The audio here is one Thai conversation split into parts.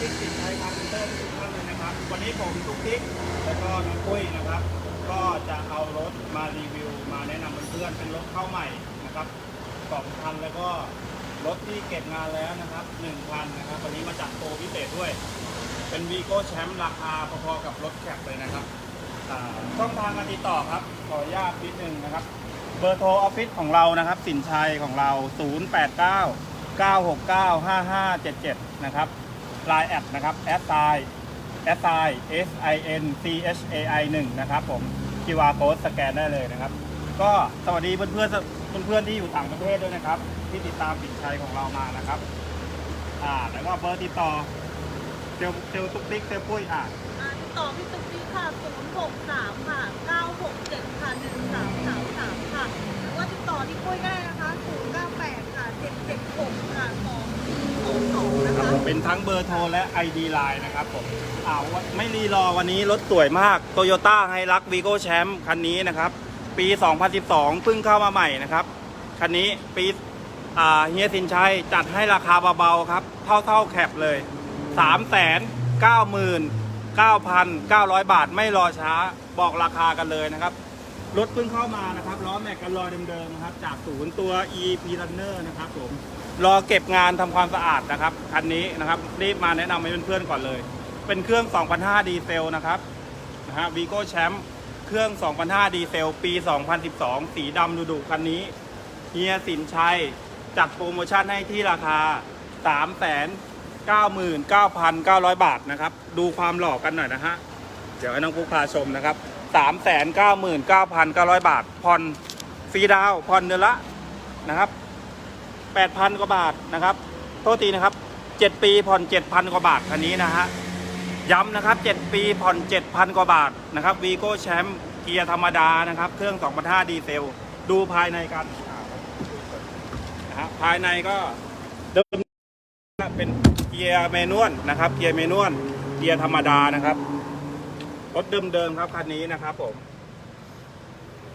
ฟิศสินชัยคาร์เพนเตอร์ทุกท่านเลยนะครับ วันนี้ผมทุกทิกแล้วก็น้องปุ้ยนะครับ ก็จะเอารถมารีวิว มาแนะนำเพื่อนๆเป็นรถเข้าใหม่นะครับสองคันแล้วก็รถที่เก็บงานแล้วนะครับหนึ่งคันนะครับ วันนี้มาจัดโปรพิเศษด้วย เป็นวีโก้แชมป์ราคาพอๆกับรถแคปเลยนะครับช่องทางการติดต่อครับ ขออนุญาตนิดนึงนะครับ เบอร์โทรออฟฟิศของเรานะครับ สินชัยของเรา 089 969 5577 นะครับ l ล n e แอดนะครับแอดไซ S I S I N C H A I 1นะครับผม QR code สแกนได้เลยนะครับ ก็สวัสดีเพื่อนเพื่อนเพื่อนที่อยู่ต่างประเทศด้วยนะครับ ที่ติดตามสินชัยของเรามานะครับ อ่าแล้วก็เบอร์ติดต่อเซลเซลตุ๊กติ๊กเซลปุ้ยอ่าติดต่อพี่ตุ๊กติ๊กค่ะศูนย์หก 967 ค่ะ 1333 ค่ะ หรือว่าติดต่อที่ปุ้ยก็ได้นะคะ 098 ค่ะ 776 ค่ะ 2222 นะคะ เป็นทั้งเบอร์โทรและ ID Line นะครับผมอ่าวไม่รีรอวันนี้รถสวยมาก Toyota h i l u x Vigo Champ คันนี้นะครับ ปี 2012 เพิ่งเข้ามาใหม่นะครับ คันนี้ปีเฮียสินชัยจัดให้ราคาเบาๆครับ เท่าเท่าๆแคปเลย 3 9 9 9 9 0 0 บาทไม่รอช้าบอกราคากันเลยนะครับ รถเพิ่งเข้ามานะครับล้อแม็กกันรอยเดิมๆนะครับ จากศูนย์ตัว EP Runner นะครับผม รอเก็บงานทำความสะอาดนะครับคันนี้นะครับรีบมาแนะนำให้เพื่อนๆก่อนเลย เป็นเครื่อง 2005 ดีเซลนะครับนะฮะวีโก้แชมป์เครื่อง 2005 ดีเซล ปี 2012 สีดำดุดุคันนี้เฮียสินชัยจัดโปรโมชั่นให้ที่ราคา 3 9 9 9 0 0 บาทนะครับ ดูความหล่อกันหน่อยนะฮะ เดี๋ยวให้น้องปุ๊กพาชมนะครับ 3 9 9 9 9 0 0 บาท ผ่อนฟรีดาวผ่อนเดือนละนะครับ 8,000 กว่าบาทนะครับ โทษทีนะครับ 7 ปีผ่อน 7,000 กว่าบาทคันนี้นะฮะ ย้ำนะครับ 7 ปีผ่อน 7,000 กว่าบาทนะครับวีโก้แชมป์เกียร์ธรรมดานะครับ เครื่อง 2,500ดีเซล ดูภายในกันนะฮะภายในก็เดิมเป็นเกียร์เมนวลนะครับ เกียร์เมนวลเกียร์ธรรมดานะครับ รถเดิมๆครับคันนี้นะครับผม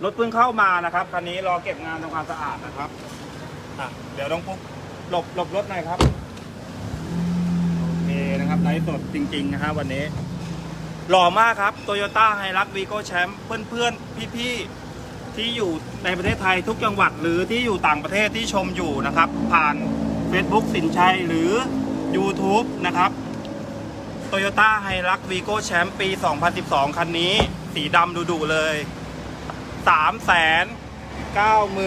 รถเพิ่งเข้ามานะครับคันนี้รอเก็บงานทำความสะอาดนะครับ อะเดี๋ยวต้องปุ๊กหลบหลบรถหน่อยครับ โอเคนะครับไลฟ์สดจริงๆนะครับวันนี้ หล่อมากครับ Toyota h i l u x Vigo Champ เพื่อนๆ พี่ๆ ที่อยู่ในประเทศไทยทุกจังหวัด หรือที่อยู่ต่างประเทศที่ชมอยู่นะครับ ผ่าน Facebook สินชัยหรือ YouTube นะครับ Toyota h i l u x Vigo Champ ปี 2012 คันนี้ สีดำดุๆเลย 3 9 9 9 0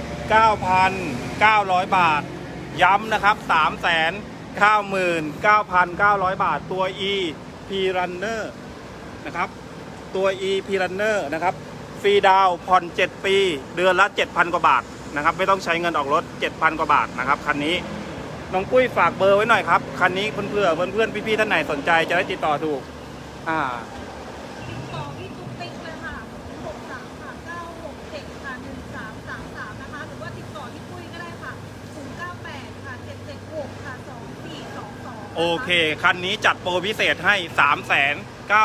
0 บาท ย้ำนะครับ3 9 9 9 9 0 0 บาท ตัว E P Runner นะครับ ตัว E P Runner นะครับ ฟรีดาวน์ผ่อน 7 ปี เดือนละ 7,000 กว่าบาทนะครับ ไม่ต้องใช้เงินออกรถ 7,000 กว่าบาทนะครับ คันนี้ น้องปุ้ยฝากเบอร์ไว้หน่อยครับ คันนี้เพื่อนเพื่อนพี่ๆท่านไหนสนใจจะได้ติดต่อถูก อ่า ติดต่อพี่ตุ๊กติ๊กเลยค่ะ 063 ค่ะ 967 ค่ะ 1333 นะคะ หรือว่าติดต่อที่ปุ้ยก็ได้ค่ะ 098 ค่ะ 776 ค่ะ 2422 โอเค คันนี้จัดโปรพิเศษให้ 3 9 9 9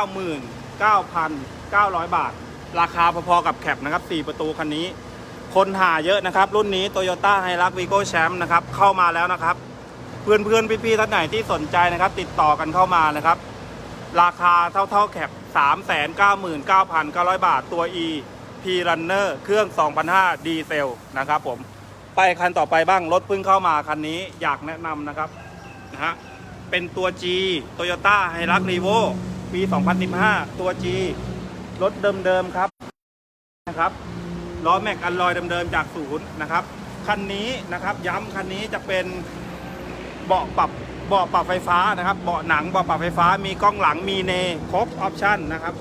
0 0บาท ราคาพอๆกับแคปนะครับ 4 ประตูคันนี้ คนหาเยอะนะครับ รุ่นนี้ Toyota h i l u x Vigo Champ นะครับ เข้ามาแล้วนะครับ เพื่อนๆ พี่ๆท่านไหนที่สนใจนะครับ ติดต่อกันเข้ามานะครับ ราคาเท่าๆแคป 3 9 9 9 0 0 บาทตัว E P Runner เครื่อง2005ดีเซลนะครับผม ไปคันต่อไปบ้าง รถเพิ่งเข้ามาคันนี้อยากแนะนำนะครับนะฮะ เป็นตัว G Toyota h i l u x Revo ปี 2015 ตัว G รถเดิมๆครับนะครับล้อแม็กอัลลอยเดิมๆจากศูนย์นะครับคันนี้นะครับย้ำคันนี้จะเป็นเบาะปรับเบาะปรับไฟฟ้านะครับ เบาะหนังเบาะปรับไฟฟ้ามีกล้องหลังมีเนครบออปชั่นนะครับ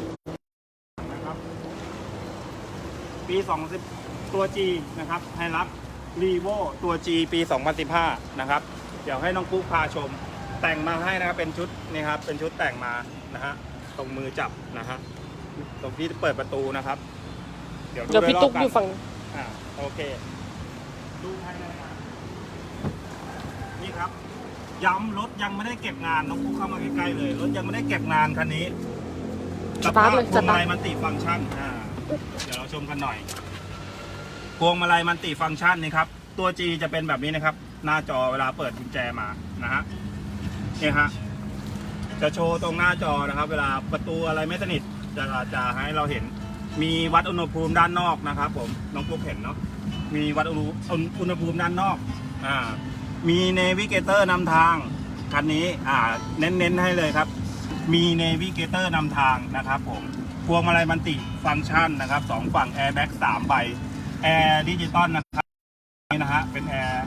นะครับ ปี 2010 ตัว G นะครับไฮรักรีโวตัว G ปี 2015 นะครับ เดี๋ยวให้น้องปุ๊กพาชม แต่งมาให้นะครับเป็นชุดนี่ครับเป็นชุดแต่งมานะฮะตรงมือจับนะฮะตรงที่เปิดประตูนะครับ เดี๋ยวดูเดี๋ยวพี่โดตุ๊กรบอยู่ฝั่งอ่าโอเค ดูภายในครับนี่ครับ ย้ำรถยังไม่ได้เก็บงานน้องปุ๊กเข้ามาใกล้ๆเลยรถยังไม่ได้เก็บงานคันนี้สตาร์ทเลยพวงมาลัยสตาร์ทมันติฟังก์ชันอ่าเดี๋ยวเราชมกันหน่อยพวงมาลัยมันติฟังก์ชันนี่ครับ ตัว G จะเป็นแบบนี้นะครับ หน้าจอเวลาเปิดกุญแจมานะฮะ นี่ฮะจะโชว์ตรงหน้าจอนะครับ เวลาประตูอะไรไม่สนิทจะจะให้เราเห็นมีวัดอุณหภูมิด้านนอกนะครับ ผมน้องปุ๊กเห็นเนาะมีวัดอุณหอุณอุณหภูมิด้านนอกอ่ามีเนวิเกเตอร์นำทางคันนี้อ่าเน้นๆให้เลยครับ มีเนวิเกเตอร์นำทางนะครับผมพวงมาลัยมันติฟังก์ชันนะครับสองฝั่งแอร์แบ็กสามใบแอร์ดิจิตอลนะครับนี่นะฮะเป็นแอร์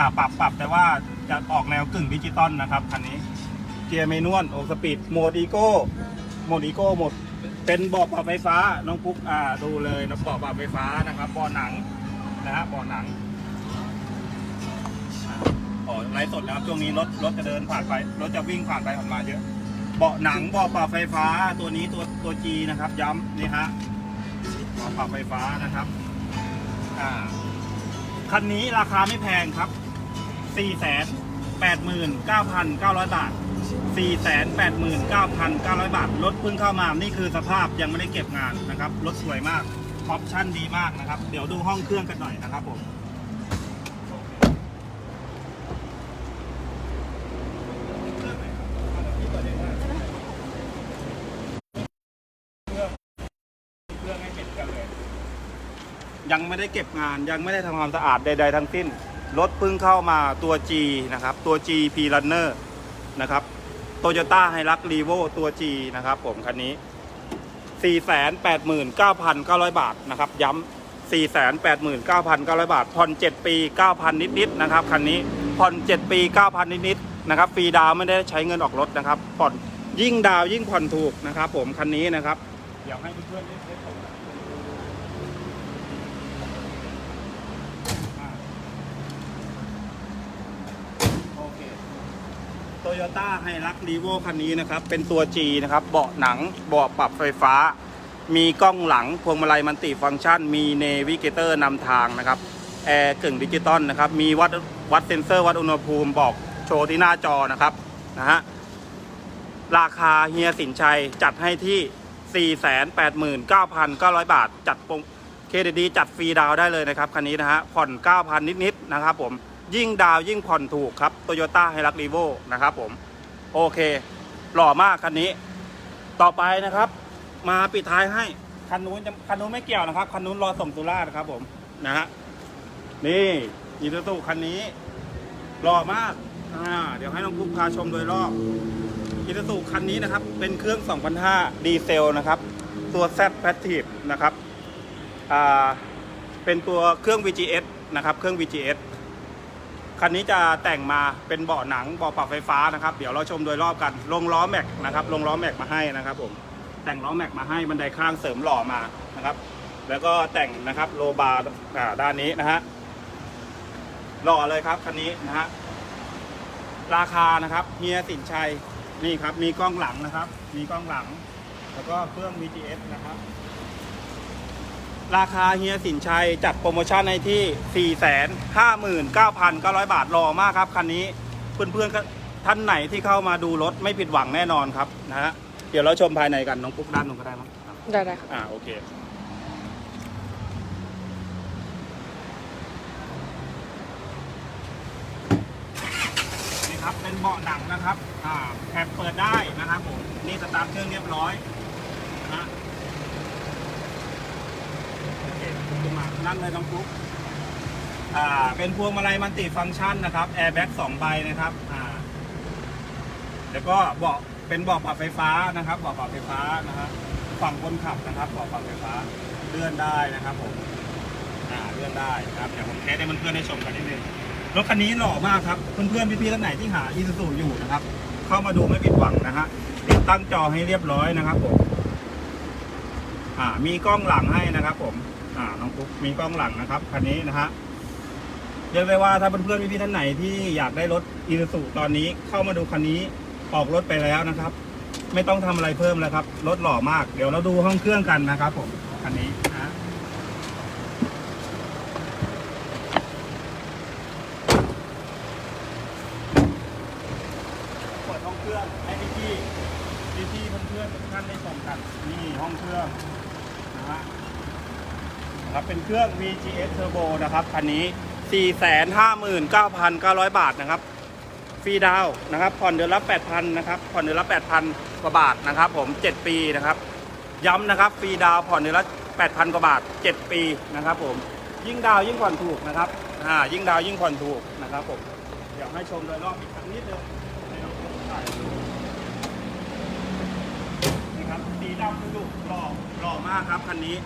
อ่าปรับปรับแต่ว่าจะออกแนวกึ่งดิจิตอลนะครับคันนี้ เกียร์เมนวลโอสปีดโหมดอีโก้โหมดอีโก้โหมด เป็นเบาะปรับไฟฟ้าน้องปุ๊กอ่าดูเลยนะเบาะปรับไฟฟ้านะครับเบาะหนังนะฮะเบาะหนังอ๋อไลฟ์สดนะครับช่วงนี้รถรถจะเดินผ่านไปรถจะวิ่งผ่านไปผ่านมาเยอะเบาะหนังเบาะปรับไฟฟ้าตัวนี้ตัวตัว G นะครับย้ำนี่ฮะเบาะปรับไฟฟ้านะครับอ่าคันนี้ราคาไม่แพงครับ 4 8 9 9 0 0 บาท 489,900 บาท รถเพิ่งเข้ามา นี่คือสภาพยังไม่ได้เก็บงานนะครับ รถสวยมาก ออปชั่นดีมากนะครับ เดี๋ยวดูห้องเครื่องกันหน่อยนะครับผมเครื่องยังไม่ได้เก็บงานยังไม่ได้ทำความสะอาดใด ๆ ทั้งสิ้น รถเพิ่งเข้ามาตัว G นะครับ ตัว G P Runner นะครับโตโยต้าไฮรักรีโวตัว G นะครับผมคันนี้ 489,900 บาทนะครับ ย้ำ489,900 บาท ผ่อน 7 ปี 9,000 นิดๆนะครับ คันนี้ ผ่อน 7 ปี 9,000 นิดๆนะครับ ฟรีดาวไม่ได้ใช้เงินออกรถนะครับ ผ่อนยิ่งดาวยิ่งผ่อนถูกนะครับผมคันนี้นะครับ เดี๋ยวให้เพื่อนๆได้ได้ชมกันอ่าโอเค โตโยต้าไฮรักรีโวคันนี้นะครับ เป็นตัว G นะครับ เบาะหนัง เบาะปรับไฟฟ้า มีกล้องหลัง พวงมาลัยมันติฟังก์ชัน มีเนวิเกเตอร์นำทางนะครับ แอร์กึ่งดิจิตอลนะครับ มีวัดวัดเซนเซอร์วัดอุณหภูมิบอกโชว์ที่หน้าจอนะครับ นะฮะ ราคาเฮียสินชัยจัดให้ที่ 489,900 บาท จัดโปรเครดิตดีจัดฟรีดาวได้เลยนะครับ คันนี้นะฮะ ผ่อน 9,000 นิดๆนะครับผม ยิ่งดาวยิ่งผ่อนถูกครับโตโยต้าไฮรักรีโวนะครับผม โอเค หล่อมากคันนี้ ต่อไปนะครับ มาปิดท้ายให้ คันนู้นคันนู้นไม่เกี่ยวนะครับ คันนู้นรอส่งสุราษฎร์นะครับผมนะฮะนี่อีซูซูคันนี้หล่อมากอ่าเดี๋ยวให้น้องกุ๊กพาชมโดยรอบอีซูซูคันนี้นะครับ เป็นเครื่อง 2005 ดีเซลนะครับ ตัว Z p a s s i v e นะครับอ่าเป็นตัวเครื่อง VGS นะครับ เครื่อง VGS คันนี้จะแต่งมาเป็นเบาะหนังเบาะปรับไฟฟ้านะครับ เดี๋ยวเราชมโดยรอบกัน ลงล้อแม็กนะครับ ลงล้อแม็กมาให้นะครับผม แต่งล้อแม็กมาให้บันไดข้างเสริมหล่อมานะครับ แล้วก็แต่งนะครับโลบาร์ด้านนี้นะฮะ หล่อเลยครับคันนี้นะฮะ ราคานะครับเฮียสินชัย นี่ครับ มีกล้องหลังนะครับ มีกล้องหลัง แล้วก็เครื่อง VGS นะครับ ราคาเฮียสินชัยจัดโปรโมชั่นในที่ 459,900 บาทรอมากครับ คันนี้เพื่อนๆก็ท่านไหนที่เข้ามาดูรถไม่ผิดหวังแน่นอนครับนะฮะเดี๋ยวเราชมภายในกันน้องปุ๊กด้านนู้นก็ได้มั้งครับได้ได้ค่ะอ่าโอเคนี่ครับเป็นเบาะหนังนะครับอ่าแคปเปิดได้นะครับผมนี่สตาร์ทเครื่องเรียบร้อยนะฮะโอเค ขึ้นมานั่นเลยน้องปุ๊กอ่า เป็นพวงมาลัยมันติฟังก์ชันนะครับแอร์แบ็กสองใบนะครับอ่าแล้วก็เบาะเป็นเบาะปรับไฟฟ้านะครับเบาะปรับไฟฟ้านะครับฝั่งคนขับนะครับเบาะปรับไฟฟ้าเลื่อนได้นะครับผมอ่าเลื่อนได้นะครับเดี๋ยวผมเทสให้เพื่อนๆได้ชมกันนิดนึงรถคันนี้หล่อมากครับเพื่อนๆพี่ๆท่านไหนที่หาอีซูซูอยู่นะครับ เข้ามาดูไม่ผิดหวังนะฮะติดตั้งจอให้เรียบร้อยนะครับผมอ่ามีกล้องหลังให้นะครับผม อ่าน้องปุ๊กมีกล้องหลังนะครับคันนี้นะฮะเรียกได้ว่าถ้าเพื่อนๆพี่ๆท่านไหนที่อยากได้รถอีซูซูตอนนี้เข้ามาดูคันนี้ออกรถไปแล้วนะครับ ไม่ต้องทำอะไรเพิ่มแล้วครับรถหล่อมากเดี๋ยวเราดูห้องเครื่องกันนะครับผมคันนี้นะเปิดห้องเครื่องให้พี่ๆพี่ๆเพื่อนๆทุกท่านได้ชมกันนี่ห้องเครื่องนะฮะ ครับเป็นเครื่อง VGS Turbo นะครับคันนี้ 459,900 บาทนะครับฟรีดาวนะครับผ่อนเดือนละ8,000นะครับผ่อนเดือนละ8,000กว่าบาทนะครับ ผม 7 ปีนะครับ ย้ำนะครับฟรีดาวผ่อนเดือนละ8,000กว่าบาท 7 ปีนะครับ ผมยิ่งดาวยิ่งผ่อนถูกนะครับอ่ายิ่งดาวยิ่งผ่อนถูกนะครับผมเดี๋ยวให้ชมโดยรอบอีกครั้งนิดนึงให้น้องชมถ่ายนี่ครับสีดำดุหล่อหล่อมากครับคันนี้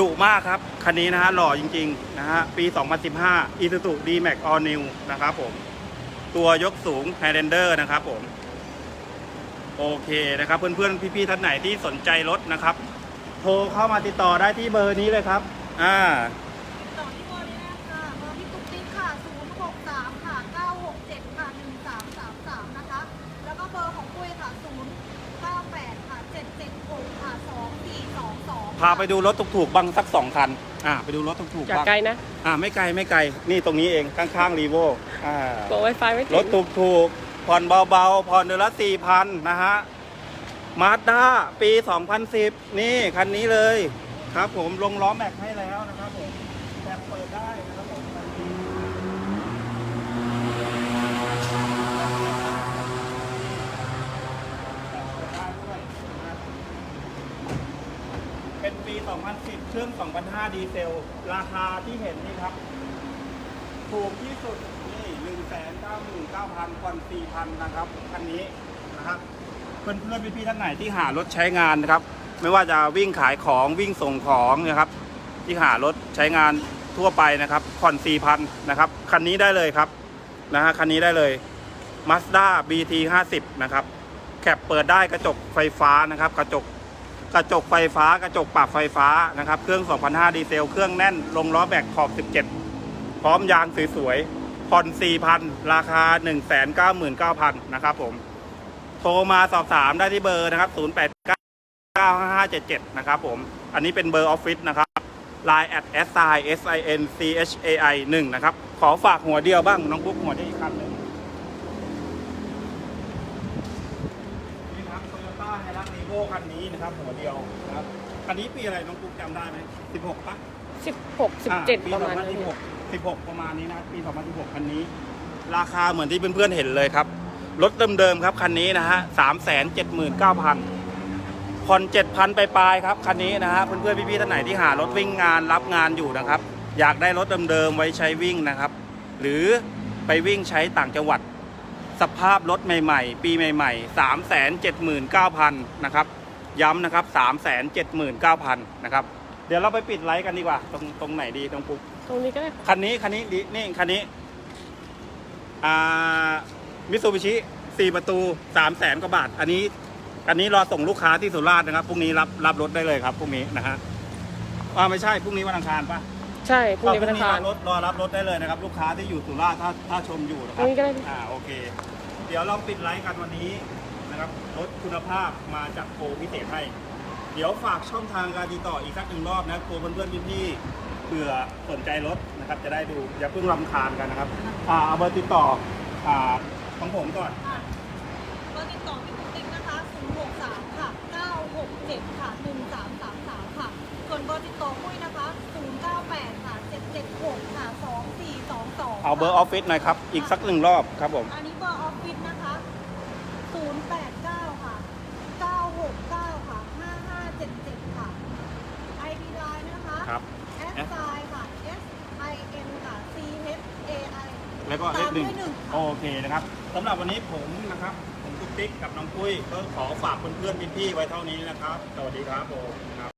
ดุมากครับ คันนี้นะฮะหล่อจริงๆนะฮะปี 2015 Isuzu D-Max All New นะครับผม ตัวยกสูง Highlander นะครับผม โอเคนะครับ เพื่อนๆ พี่ๆท่านไหนที่สนใจรถนะครับ โทรเข้ามาติดต่อได้ที่เบอร์นี้เลยครับ อ่า ต่อที่เบอร์นี้นะคะเบอร์พี่ตุ๊กติ๊กค่ะ 063 ค่ะ 967 ค่ะ 1333 นะคะ แล้วก็เบอร์ของปุ้ยค่ะ 098 ค่ะ 776 ค่ะ 2422 พาไปดูรถถูกๆบ้างสักสองคัน อ่า ไปดูรถถูกอย่าๆบ้างไกลนะอ่า ไม่ไกลไม่ไกล นี่ตรงนี้เองข้างๆรีโวอ่ากด Wi-Fi ไม่ถึงรถถูกถูกๆผ่อนเบาๆ ผ่อนเดือนละสี่พันนะฮะมาด้าปี 2010 นี่ คันนี้เลย ครับผมลงล้อแม็กให้แล้วนะครับผมแบบเปิดได้นะครับผมคันนี้แบบเปิดได้ด้วยนะเป็นปี 2010 เครื่อง 2005 ดีเซล ราคาที่เห็นนี่ครับ ถูกที่สุดนี่หนึ่งแสนเก้าหมื่นเก้าพันก่อนสี่พันนะครับ คันนี้นะครับเพื่อนเพื่อนพี่ๆท่านไหนที่หารถใช้งานนะครับ ไม่ว่าจะวิ่งขายของวิ่งส่งของนะครับ ที่หารถใช้งานทั่วไปนะครับผ่อนสี่พันนะครับคันนี้ได้เลยครับนะฮะคันนี้ได้เลย Mazda BT 50นะครับแคปเปิดได้กระจกไฟฟ้านะครับ กระจก กระจกไฟฟ้ากระจกปรับไฟฟ้านะครับ เครื่อง 2005 ดีเซล เครื่องแน่น ลงล้อแบกขอบ 17 พร้อมยางสวยๆ ผ่อน 4,000 ราคา 199,000 นะครับผม โทรมาสอบถามได้ที่เบอร์นะครับ 08995577 นะครับผม อันนี้เป็นเบอร์ออฟฟิศนะครับ Line at s i s i n c h a i 1นะครับ ขอฝากหัวเดียวบ้าง น้องปุ๊กหัวเดียวอีกคันหนึ่งนี่ครับ Toyota Hilux Revo คันนี้นะครับหัวเดียวนะครับคันนี้ปีอะไรน้องปุ๊กจำได้ไหม16ปะ16 17ประมาณนั้นปี2016 16ประมาณนี้นะปี2016คันนี้ ราคาเหมือนที่เพื่อนๆเห็นเลยครับรถเดิมๆครับคันนี้นะฮะ379,000ผ่อน7,000ไปปลายๆครับคันนี้นะฮะเพื่อนๆพี่ๆท่านไหนที่หารถวิ่งงานรับงานอยู่นะครับ อยากได้รถเดิมๆไว้ใช้วิ่งนะครับ หรือไปวิ่งใช้ต่างจังหวัด สภาพรถใหม่ ๆ ปีใหม่ ๆ 379,000 นะครับ ย้ำนะครับ 379,000 นะครับ เดี๋ยวเราไปปิดไลฟ์กันดีกว่า ตรงตรงไหนดีตรงปุ๊บตรงนี้ก็ได้คันนี้คันนี้ดินี่คันนี้อ่ามิตซูบิชิสี่ประตูสามแสนกว่าบาท อันนี้อันนี้รอส่งลูกค้าที่สุราษฎร์นะครับพรุ่งนี้รับรับรถได้เลยครับพรุ่งนี้นะฮะอ่าไม่ใช่พรุ่งนี้วันอังคารปะ ใช่พรุ่งนี้วันอังคาร รถรอรับรถได้เลยนะครับ ลูกค้าที่อยู่สุราษฎร์ถ้าถ้าชมอยู่นะคตรัรบงนี้ก็ได้ อ่าโอเค เดี๋ยวเราปิดไลฟ์กันวันนี้นะครับรถคุณภาพมาจากโปรพิเศษให้ เดี๋ยวฝากช่องทางการติดต่ออีกสักหนึ่งรอบนะกลัวเพื่อนๆพี่ๆเผื่อสนใจรถนะครับ จะได้ดูอย่าเพิ่งรำคาญกันนะครับอ่าเอาเบอร์ติดต่ออ่าของผมก่อน ค่ะเบอร์ติดต่อพี่ตุ๊กติ๊กนะคะ 063 ค่ะ 967 ค่ะ 1333 ค่ะ ส่วนเบอร์ติดต่อปุ้ยนะคะ 098 ค่ะ 776 ค่ะ 2422 เอาเบอร์ออฟฟิศหน่อยครับ อีกสักหนึ่งรอบครับผม อันนี้เบอร์ออฟฟิศนะคะ 089 ค่ะ 969 ค่ะ 5577 ค่ะ ID Line นะคะ ครับ S I ค่ะ S I N ค่ะ C H A I แล้วก็เลขหนึ่งตามด้วยหนึ่งค่ะโอเคนะครับสำหรับวันนี้ผมนะครับ ผมตุ๊กติ๊กกับน้องปุ้ยก็ขอฝากเพื่อนๆพี่ๆไว้เท่านี้นะครับ สวัสดีครับผมครับ